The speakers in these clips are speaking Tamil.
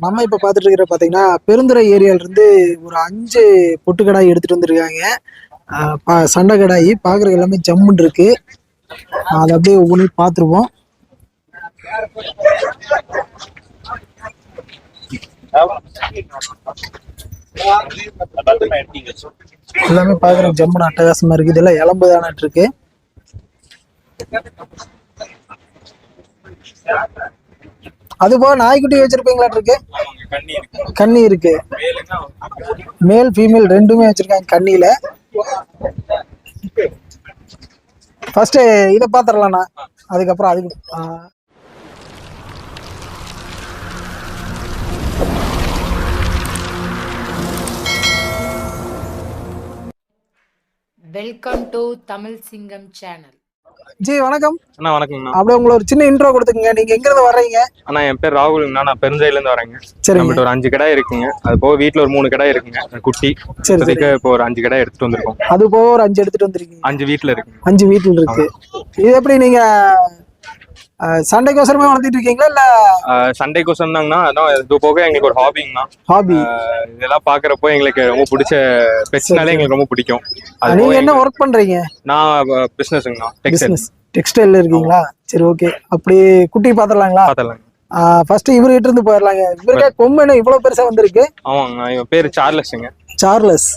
நம்ம இப்ப பாத்துட்டு இருக்கிற பாத்தீங்கன்னா பெருந்துறை ஏரியால இருந்து ஒரு அஞ்சு பொட்டுக்கடாய் எடுத்துட்டு வந்திருக்காங்க. பா- சண்டை கடாயி பார்க்குறதுக்கு எல்லாமே ஜம்முன் இருக்கு. அதை அப்படியே ஒவ்வொன்றையும் பார்த்துருவோம் எல்லாமே பாக்குற ஜம்முன்னு அட்டகாசமா இருக்கு. இதெல்லாம் எலம்பு தானே இருக்கு அது போக நாய்க்குட்டி வச்சிருப்பீங்களா இருக்கு? கண்ணி இருக்கு. மேல் ஃபீமேல் ரெண்டுமே வச்சிருக்காங்க கண்ணியில. ஃபர்ஸ்ட் இதை பாத்திரலாம்ண்ணா அதுக்கப்புறம் அதுக்கு வெல்கம் டு தமிழ் சிங்கம் சேனல் ஜி வணக்கம். அண்ணா வணக்கங்கண்ணா. அப்படியே உங்களை ஒரு சின்ன இன்ட்ரோ கொடுத்துக்கங்க. நீங்க எங்க இருந்து வர்றீங்க? அண்ணா என் பேர் ராகுலுங்கண்ணா. நான் பெருஞ்சாயில இருந்து வரேங்க. சரிங்க. நம்மகிட்ட ஒரு அஞ்சு கடை இருக்குங்க. அது போக வீட்ல ஒரு மூணு கடை இருக்குங்க. குட்டி. சரி இப்போ ஒரு அஞ்சு கடை எடுத்துட்டு வந்திருக்கோம். அது போக ஒரு அஞ்சு எடுத்துட்டு வந்திருக்கீங்க. அஞ்சு வீட்ல இருக்குங்க. அஞ்சு வீட்டில் இருக்கு. இது எப்படி நீங்க சண்டைக்கோசரமே வளர்த்திட்டு இருக்கீங்களா இல்ல ஆஹ் சண்டே கொஸ்டன் தாங்கண்ணா அதான் இது போக எங்களுக்கு ஒரு ஹாபிங்கண்ணா. ஹாபி. இதெல்லாம் பாக்குறப்போ எங்களுக்கு ரொம்ப பிடிச்ச பெட்ஸ்னாலே எங்களுக்கு ரொம்ப பிடிக்கும். நீங்க என்ன ஒர்க் பண்றீங்க? நான் பிசினஸ்ங்கண்ணா டெக்ஸ்டைல் பிசினஸ் டெக்ஸ்டைல்ல இருக்கீங்களா? சரி ஓகே அப்படி குட்டி பாத்திரலாங்களா? பார்த்தலாங்க ஃபர்ஸ்ட் இவர்கிட்ட இருந்து போயிடலாங்க இவருக்கே கொம்பு என்ன இவ்வளவு பெருசா வந்திருக்கு? ஆமாங்கண்ணா. இவன் பேர் சார்லஸ்ங்க சார்லஸ்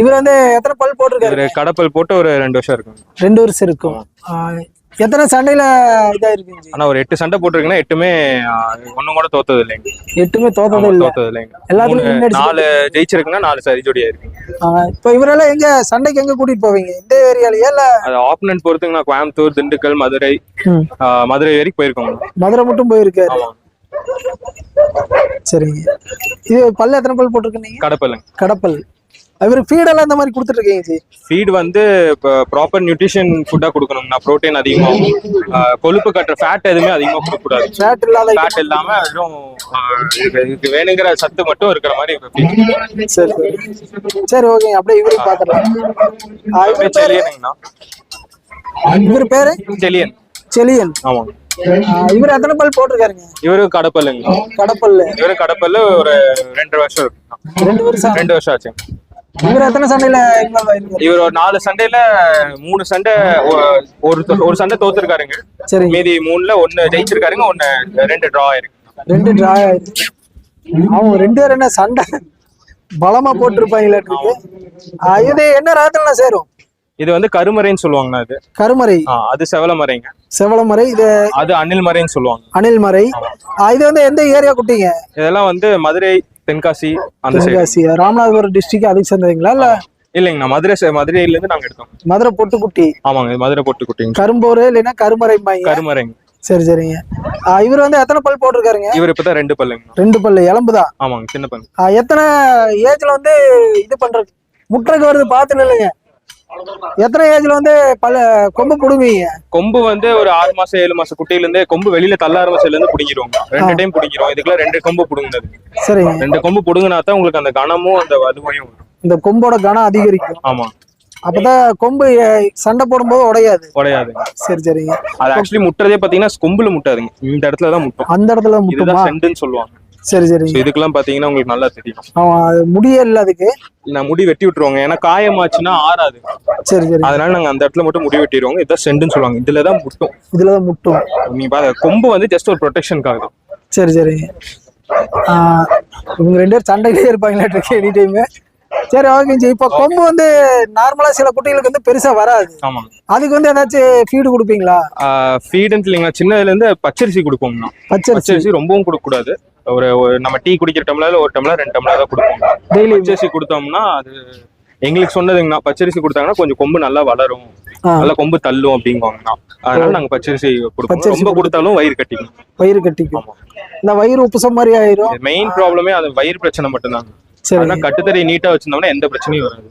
இவர் வந்து எத்தனை பல் போட்டிருக்காரு? கடப்பல் போட்டு ஒரு ரெண்டு வருஷம் இருக்குங்க ரெண்டு வருஷம் இருக்கும். எத்தனை சண்டையில இதா இருக்குங்க ஆனா ஒரு எட்டு சண்டை போட்டிருக்குன்னா எட்டுமே ஒன்னும் கூட தோத்தது இல்லைங்க எட்டுமே தோத்ததே இல்ல தோத்தது இல்லைங்க எல்லாத்துலயும் நாலு ஜெயிச்சிருக்குன்னா நாலு சரி ஜோடியா இருக்குங்க இப்ப இவரெல்லாம் எங்க சண்டைக்கு எங்க கூட்டிட்டு போவீங்க? இந்த ஏரியாலயா இல்ல? அது ஆப்பனன்ட் பொறுத்துங்கண்ணா கோயம்புத்தூர் திண்டுக்கல் மதுரை. மதுரை வரைக்கும் போயிருக்கோங்க. மதுரை மட்டும் போயிருக்காரு? சரிங்க. இது பல்லு எத்தனை பல் போட்டிருக்கு நீங்க? கடப்பலுங்க கடப்பல். இவருக்கு ஃபீடெல்லாம் இந்த மாதிரி கொடுத்துட்டு இருக்கீங்க ஜி ஃபீட் வந்து ப்ராப்பர் நியூட்ரிஷன் ஃபுட்டா கொடுக்கணுங்கண்ணா ப்ரோட்டீன் அதிகமாகும். ஆஹ் கொழுப்பு கட்டுற ஃபேட் எதுவுமே அதிகமா கொடுக்கக்கூடாது. ஃபேட் இல்லாத ஃபேட் இல்லாம வெறும் ஆஹ் இதுக்கு- வேணுங்கிற சத்து மட்டும் இருக்கிற மாதிரி. சரி சரி. சரி ஓகே அப்படியே இவரையும் பாத்துடலாம் ஆ, இவர் பேரு? செலியனுங்கண்ணா. இவர் பேரு? செலியன். செலியன். ஆமாங்க. இவர் எத்தனை பல் போட்டிருக்காருங்க? இவரும் கடப்பல்லுங்க. கடப்பல்ல. இவரும் கடப்பல்ல ஒரு ரெண்டு வருஷம் ரெண்டு வருஷம். ரெண்டு வருஷம் ஆச்சுங்க. இவர் எத்தனை சண்டையில? இவர் ஒரு நாலு சண்டையில மூணு சண்டை ஒரு ஒரு சண்டை தோத்துருக்காருங்க. சரிங்க மீதி மூணுல ஒன்னு ஜெயிச்சிருக்காருங்க ஒன்னு ரெண்டு டிரா ஆயிருக்கு. ரெண்டு டிரா ஆயிடுச்சு அவங்க ரெண்டு பேரும் என்ன சண்டை பலமா ஆ, இது என்ன ராத்திரில சேரும்? இது வந்து கருமறைன்னு சொல்லுவாங்கண்ணா இது. கருமறை. அது செவலமறைங்க. செவளமறை இது அது அணில் மறைன்னு சொல்லுவாங்க. அணில்மறை. ஆ, இது வந்து எந்த ஏரியா குட்டிங்க? இதெல்லாம் வந்து மதுரை தென்காசி அந்த தென்காசி. ராமநாதபுரம் டிஸ்ட்ரிக்ட் அதுக்கு சேர்ந்ததுங்களா இல்ல? இல்லைங்கண்ணா மதுரை சை- மதுரையில இருந்து நாங்க எடுத்தோம். மதுரை பொட்டுக்குட்டி. ஆமாங்க மதுரை பொட்டு குட்டிங்க கரும்போர் இல்லைன்னா கருமறைம்பாங்க. கருமறைங்க. சரி சரிங்க. இவர் வந்து எத்தனை பல் போட்டிருக்காருங்க? இவர் இப்பதான் ரெண்டு பல்லுங்கண்ணா ரெண்டு பல்லு எலும்புதான்? ஆமாங்க சின்ன பல்லு. எத்தனை ஏஜ்ல வந்து இது பண்றது முட்டைக்கு வருது பார்த்து இல்லைங்க எத்தனை ஏஜ்ல வந்து பல கொம்பு புடுங்குவீங்க கொம்பு வந்து ஒரு ஆறு மாசம் ஏழு மாசம் குட்டியில இருந்தே கொம்பு வெளியில தள்ள ஆரம்பிச்சதுல இருந்து பிடிங்கிருவோங்க. ரெண்டு டைம் பிடிக்கிறோம் இதுக்கெல்லாம் ரெண்டு கொம்பு பிடுங்கினது. சரிங்க. ரெண்டு கொம்பு பிடுங்கினா தான் உங்களுக்கு அந்த கனமும் அந்த வலுவையும் இந்த கொம்போட கனம் அதிகரிக்கும். ஆமா. அப்பதான் கொம்பு சண்டை போடும்போது உடையாது. உடையாதுங்க சரி சரிங்க. அது ஆக்சுவலி முட்டுறதே பாத்தீங்கன்னா கொம்புல முட்டாதுங்க. இந்த இடத்துல தான் முட்டும். அந்த இடத்துல முட்டுமா? இதுதான் செண்டுன்னு சொல்லுவாங்க. சரி சரிங்க இதுக்கெல்லாம் பாத்தீங்கன்னா உங்களுக்கு நல்லா தெரியும். அவன் அது முடியே இல்லை அதுக்கு. நான் முடி வெட்டி விட்டுருவாங்க. ஏன்னா காயமாச்சுன்னா ஆறாது. சரி சரி. அதனால நாங்க அந்த இடத்துல மட்டும் முடி வெட்டிடுவாங்க. இதான் செண்டுன்னு சொல்லுவாங்க. இதுல தான் முட்டும். இதுலதான் முட்டும். நீங்க பாருங்க கொம்பு வந்து ஜஸ்ட் ஒரு ப்ரொடெக்ஷனுக்காக தான். சரி ஆஹ், இவங்க ரெண்டு பேரும் சண்டையிலே இருப்பாங்களாட்டு இருக்கு எனி டைம் சரி ஓகே ஜி இப்போ கொம்பு வந்து நார்மலா சில குட்டிகளுக்கு வந்து பெருசா வராது. ஆமாங்க அதுக்கு வந்து ஏதாச்சும் ஃபீடு கொடுப்பீங்களா? ஃபீடுன்னு இல்லைங்களா? சின்னதுல இருந்து பச்சரிசி கொடுப்போம்னா. பச்சரிசி. ரொம்பவும் கொடுக்க கூடாது ஒரு நம்ம டீ குடிக்கிற டம்ளர்ல ஒரு டம்ளர் ரெண்டு டம்ளர் தான் கொடுப்போம். டெய்லி பச்சரிசி கொடுத்தோம்னா அது எங்களுக்கு சொன்னதுங்கண்ணா பச்சரிசி கொடுத்தாங்கன்னா கொஞ்சம் கொம்பு நல்லா வளரும். நல்லா கொம்பு தள்ளும் அப்படிங்குவாங்கண்ணா அதனால நாங்க பச்சரிசி கொடுப்போம். ரொம்ப கொடுத்தாலும் வயிறு கட்டிக்கும். வயிறு கட்டிக்கும். இந்த வயிறு உப்புசம் மாதிரி ஆயிரும். மெயின் ப்ராப்ளமே அது வயிறு பிரச்சனை மட்டும்தாங்க. சரி. ஆனா கட்டுத்தறி நீட்டா வச்சிருந்தோம்னா எந்த பிரச்சனையும் வராது.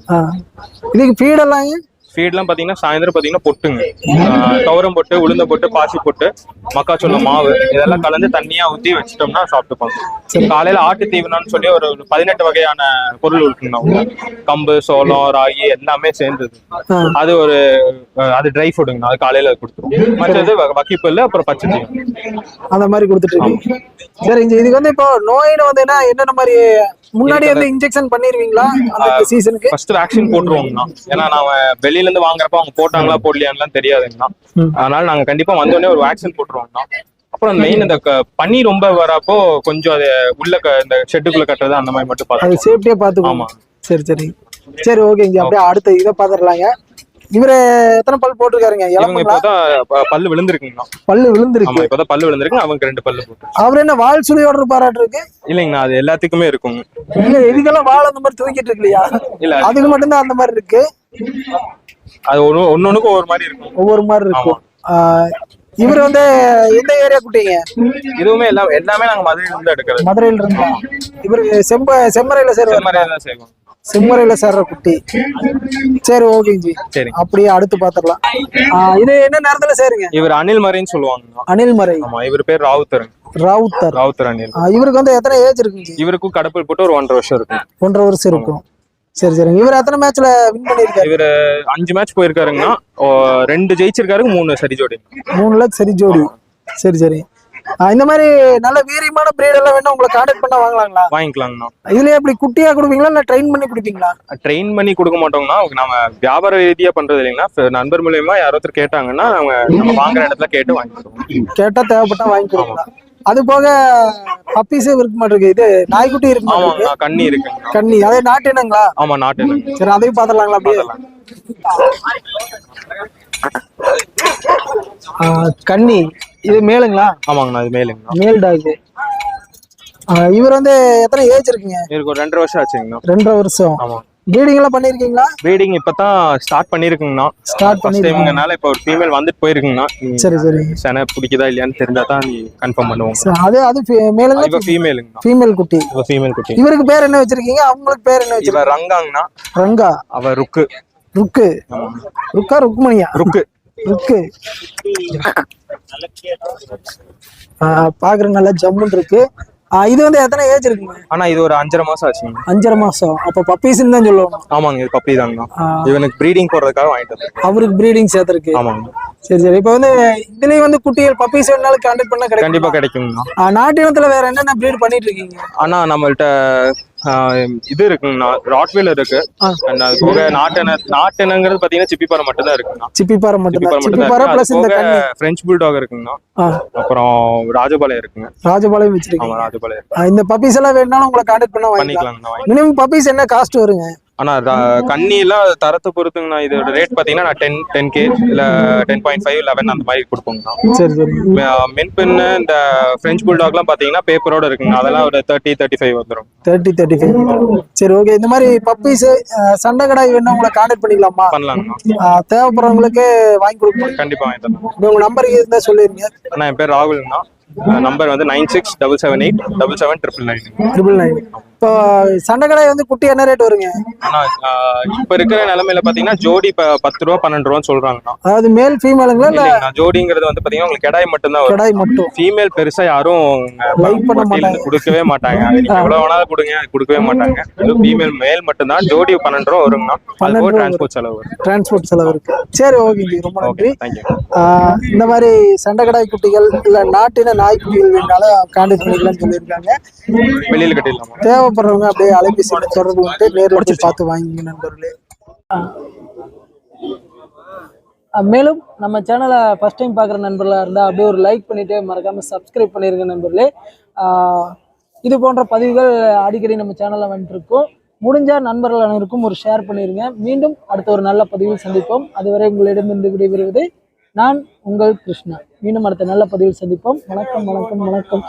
இதுக்கு ஃபீடெல்லாம் ஃபீட்லாம் பாத்தீங்கன்னா சாயந்தரம் பாத்தீங்கன்னா பொட்டுங்க. துவரம் பொட்டு உளுந்த பொட்டு பாசி பொட்டு மக்காச்சோளம் மாவு இதெல்லாம் கலந்து தண்ணியா ஊத்தி வச்சிட்டோம்னா சாப்பிட்டுப்பாங்க. காலையில ஆட்டு தீவனம்னு சொல்லி ஒரு பதினெட்டு வகையான பொருள் இருக்குங்கண்ணா. கம்பு சோளம் ராகி எல்லாமே சேர்ந்தது. அது ஒரு அது ட்ரை ஃபுட்டுங்கண்ணா அது காலையில கொடுத்துருவோம் மற்றது வ- வக்கிப்புல்லு அப்புறம் பச்சை அந்த மாதிரி கொடுத்துட்டு சரிங்க இதுக்கு வந்து இப்போ நோயின்னு வந்தீங்கன்னா என்னென்ன மாதிரி முன்னாடி வந்து இன்ஜெக்ஷன் பண்ணிருவீங்களா? அந்த சீசனுக்கு ஃபர்ஸ்ட் வேக்சின் போட்டுருவோம்னா ஏன்னா நாம வெளியில இருந்து வாங்குறப்ப அவங்க போட்டாங்களா போடலையான்லாம் தெரியாதுங்கண்ணா. அதனால நாங்க கண்டிப்பா வந்த உடனே ஒரு வேக்சின் போட்டுருவோம்னா அப்புறம் மெயின் இந்த க- பனி ரொம்ப வரப்போ கொஞ்சம் அது உள்ள இந்த ஷெட்டுக்குள்ள கட்டுறது அந்த மாதிரி மட்டும் பார்த்து சேஃப்டியா பாத்துக்கோங்க ஆமா. சரி சரி. சரி ஓகே இங்க அப்படியே அடுத்த இதை பாத்துடலாங்க இவரு எத்தனை பல் போட்டிருக்காருங்க? இவங்க இப்பதான் பல்லு விழுந்திருக்குங்கண்ணா பல்லு விழுந்திருக்கு. இப்பதான் பல்லு விழுந்திருக்கு. அவங்க ரெண்டு பல்லு போட்டு. அவர் என்ன வால் சுழியோட பாராட்டு இருக்கு இல்லைங்கண்ணா அது எல்லாத்துக்குமே இருக்குங்க இல்ல இதுக்கெல்லாம் வால் அந்த மாதிரி தூக்கிட்டு இருக்கு இல்லையா இல்ல அதுக்கு மட்டும்தான் அந்த மாதிரி இருக்கு. அது ஒண்ணு ஒன்னொன்னுக்கும் ஒவ்வொரு மாதிரி இருக்கும். ஒவ்வொரு மாதிரி இருக்கும். இவர் வந்து எந்த ஏரியா குட்டிங்க? இதுவுமே எல்லாம் எல்லாமே நாங்க மதுரையில இருந்து எடுக்கிறது. மதுரையில இருந்தா இவரு செம்ப செம்மறையில சேருவார். மாதிரி தான் செம்மறையில சேர்ற குட்டி. சரி ஓகேங்க ஜி. சரி அப்படியே அடுத்து பாத்துடலாம் இது என்ன நேரத்துல சேருங்க? இவர் அனில் மறைன்னு சொல்லுவாங்கண்ணா. அனில்மறை ஆமா இவர் பேர் ராவுத்தர். ராவுத்தர் ராவுத்தர் அனில் இவருக்கு வந்து எத்தனை ஏஜ் இருக்குங்க இவருக்கும் கடப்பில் போட்டு ஒரு ஒன்றரை வருஷம் இருக்கும் ஒன்றரை வருஷம் இருக்கும். சரி சரி இவர் எத்தனை மேட்ச்ல வின் பண்ணிருக்காரு இவரு அஞ்சு மேட்ச் போயிருக்காருங்கன்னா ரெண்டு ஜெயிச்சிருக்காரு மூணு சரி ஜோடி. மூணுல சரி ஜோடி. சரி சரி. இந்த மாதிரி நல்ல வீரியமான பிரீட் எல்லாம் வேணும் உங்களை கான்டாக்ட் பண்ணா வாங்கலாங்களா? வாங்கிக்கலாங்கண்ணா. இதுல எப்படி குட்டியா கொடுப்பீங்களா இல்ல ட்ரெயின் பண்ணி கொடுப்பீங்களா? ட்ரெயின் பண்ணி கொடுக்க மாட்டோம்னா நம்ம வியாபார ரீதியா பண்றது இல்லைங்கன்னா நண்பர் மூலியமா யாரோ ஒருத்தர் கேட்டாங்கன்னா அவங்க நம்ம வாங்குற இடத்துல கேட்டு வாங்கிக்கிறோம். கேட்டா தேவைப்பட்டா வாங்கி கொடுக்கலாம் அது போக பப்பீஸும் இருக்க மாட்டிருக்கு. இது நாய்க்குட்டி இருக்க கண்ணி இருக்குங்கண்ணா. கண்ணி. அதே நாட்டு என்னங்களா ஆமா நாட்டு. சரி அதையும் பாத்திரலாங்களா அப்படியே? கன்னி இது மேலுங்களா? ஆமாங்கண்ணா அது மேலுங்கண்ணா. மேல் டாக் இவர் வந்து எத்தனை ஏஜ் இருக்குங்க? இவருக்கு ஒரு ரெண்டரை வருஷம் ஆச்சுங்கண்ணா. ரெண்டரை வருஷம். ஆமா. ப்ரீடிங் எல்லாம் பண்ணிருக்கீங்களா? ப்ரீடிங் இப்பதான் ஸ்டார்ட் பண்ணிருக்குங்கண்ணா. ஸ்டார்ட் ஃபர்ஸ்ட் பண்ணி டைம்ங்கனால இப்போ ஒரு ஃபீமேல் வந்துட்டு போயிருக்குங்கண்ணா. சரி சரி. செனை பிடிக்குதா இல்லையான்னு தெரிஞ்சா தான் கன்ஃபார்ம் பண்ணுவோம் அது அது fe- இப்போ ஃபீமேலுங்கண்ணா ஃபீமேல் குட்டி. இப்போ ஃபீமேல் குட்டி. இவருக்கு பேர் என்ன வச்சிருக்கீங்க? அவங்களுக்கு பேர் என்ன வச்சிருக்கீங்க? ரங்காங்கண்ணா. ரங்கா. அவ ருக்கு. ருக்கு. ருக்கா ருக்மணியா? ருக்கு. ருக்கு. பாக்குற நல்லா ஜம்முன் இருக்கு. இது வந்து எத்தனை ஏஜ் இருக்குங்க ஆனா இது ஒரு அஞ்சரை மாசம் ஆச்சுங்க. அஞ்சரை மாசம். அப்ப பப்பீஸ்ன்னு தான் சொல்லுவாங்க. ஆமாங்க இது பப்பி ஆஹ் இவனுக்கு ப்ரீடிங் போடுறதுக்காக வாங்கிட்டு அவருக்கு ப்ரீடிங் சேர்த்துருக்கு. ஆமாங்க. சரி சரி. இப்போ வந்து இதுலயும் வந்து குட்டிகள் பப்பீஸ் வேணாலும் கான்டாக்ட் பண்ணா கிடைக்கும்? கண்டிப்பா கிடைக்குங்கண்ணா. நாட்டு இனத்துல வேற என்னென்ன ப்ரீட் பண்ணிட்டு இருக்கீங்க ஆனா நம்மள்ட்ட இது இருக்குங்கண்ணா. ராட்வீலர் இருக்கு. போக நாட்டின நாட்டினங்கிறது பாத்தீங்கன்னா சிப்பிப்பாறை மட்டும் தான் இருக்குங்கண்ணா. சிப்பிப்பாறை மட்டும் சிப்பிப்பாறை பிளஸ் இந்த பிரெஞ்சு புல்டாக் இருக்குங்கண்ணா. அப்புறம் ராஜபாளையம் இருக்குங்க. ராஜபாளையம் வச்சிருக்கீங்க. ராஜபாளையம். இந்த பப்பீஸ் எல்லாம் வேணாலும் உங்களை கான்டாக்ட் பண்ண வாங்கிக்கலாம். மினிமம் பப்பீஸ் என்ன காஸ்ட் வருங்க? ஆனா எல்லாம் தரத்தை பொறுத்துங்கண்ணா. இதோட ரேட் பாத்தீங்கன்னா நான் டென் டென் கே இல்ல டென் பாயிண்ட் ஃபைவ் லெவன் அந்த மாதிரி கொடுப்போங்கண்ணா. சரி சரி. மென் பென்னு இந்த பிரெஞ்சு புல்டாக்லாம் பாத்தீங்கன்னா பேப்பரோட இருக்குங்க அதெல்லாம் ஒரு தேர்ட்டி தேர்ட்டி ஃபைவ் வந்துடும் தேர்ட்டி தேர்ட்டி ஃபைவ் சரி ஓகே இந்த மாதிரி பப்பீஸ் சண்டை கடாய் வேணும் உங்களை கான்டாக்ட் பண்ணிக்கலாமா? பண்ணலாங்கண்ணா. தேவைப்படுறவங்களுக்கு வாங்கி கொடுக்கணும் கண்டிப்பா வாங்கி தரலாம். உங்க நம்பர் இருந்தா சொல்லிருங்க. அண்ணா என் பேர் ராகுல்ண்ணா. நம்பர் வந்து nine six double seven eight double seven triple nine triple nine இப்போ சண்டை கடாய் வந்து குட்டி என்ன ரேட் வருங்க? இப்ப இருக்கிற நிலைமையில பாத்தீங்கன்னா ஜோடி பத்து ரூபா பன்னெண்டு ரூபான்னு சொல்றாங்கண்ணா. அதாவது மேல் ஃபீமேலுங்களா இல்ல ஜோடிங்கிறது வந்து பாத்தீங்கன்னா உங்களுக்கு கெடாய் மட்டும்தான் வரும். கடாய் மட்டும். ஃபீமேல் பெருசா யாரும் Like பண்ண இருந்து கொடுக்கவே மாட்டாங்க. நீங்க எவ்வளவு வேணாலும் கொடுங்க அது கொடுக்கவே மாட்டாங்க. இது ஃபீமேல் மேல் மட்டும்தான் ஜோடி பன்னெண்டு ரூபா வருங்கண்ணா. அது டிரான்ஸ்போர்ட் செலவு டிரான்ஸ்போர்ட் செலவு இருக்கு. சரி ஓகேங்க ரொம்ப ஓகே நன்றி இந்த மாதிரி சண்டை கடாய் குட்டிகள் இல்ல நாட்டின நாய்க்குட்டிகள் வேணாலும் கான்டாக்ட் பண்ணிக்கலாம்னு சொல்லியிருக்காங்க. வெளியில கட்டிடலாமா? தேவைப்படுறவங்க அப்படியே அலைபேசியில தொடர்பு கொண்டு நேரில் பார்த்து வாங்கிங்க நண்பர்களே. மேலும் நம்ம சேனலை ஃபஸ்ட் டைம் பார்க்குற நண்பர்களாக இருந்தால் அப்படியே ஒரு லைக் பண்ணிவிட்டு மறக்காமல் சப்ஸ்கிரைப் பண்ணிருங்க நண்பர்களே. இது போன்ற பதிவுகள் அடிக்கடி நம்ம சேனலில் வந்துட்டுருக்கோம் முடிஞ்சால் நண்பர்கள் அனைவருக்கும் ஒரு ஷேர் பண்ணிடுங்க மீண்டும் அடுத்த ஒரு நல்ல பதிவில் சந்திப்போம். அதுவரை உங்களிடமிருந்து விடைபெறுவது நான் உங்கள் கிருஷ்ணா. மீண்டும் அடுத்த நல்ல பதிவில் சந்திப்போம். வணக்கம் வணக்கம் வணக்கம்.